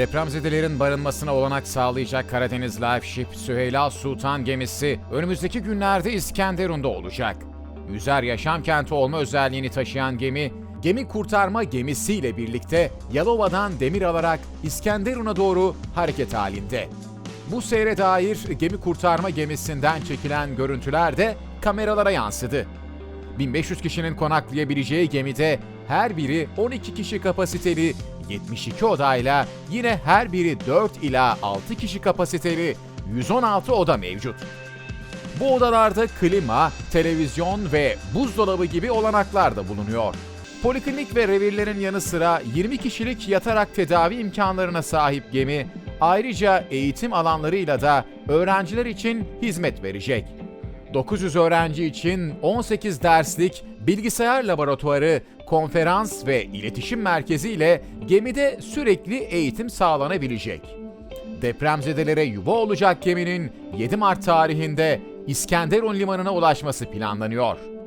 Depremzedelerin barınmasına olanak sağlayacak Karadeniz Life Süheyla Sultan gemisi önümüzdeki günlerde İskenderun'da olacak. Yüzer yaşam kenti olma özelliğini taşıyan gemi, gemi kurtarma gemisiyle birlikte Yalova'dan demir alarak İskenderun'a doğru hareket halinde. Bu seyre dair gemi kurtarma gemisinden çekilen görüntüler de kameralara yansıdı. 1500 kişinin konaklayabileceği gemide her biri 12 kişi kapasiteli 72 odayla yine her biri 4 ila 6 kişi kapasiteli 116 oda mevcut. Bu odalarda klima, televizyon ve buzdolabı gibi olanaklar da bulunuyor. Poliklinik ve revirlerin yanı sıra 20 kişilik yatarak tedavi imkanlarına sahip gemi, ayrıca eğitim alanlarıyla da öğrenciler için hizmet verecek. 900 öğrenci için 18 derslik bilgisayar laboratuvarı, konferans ve iletişim merkezi ile gemide sürekli eğitim sağlanabilecek. Depremzedelere yuva olacak geminin 7 Mart tarihinde İskenderun limanına ulaşması planlanıyor.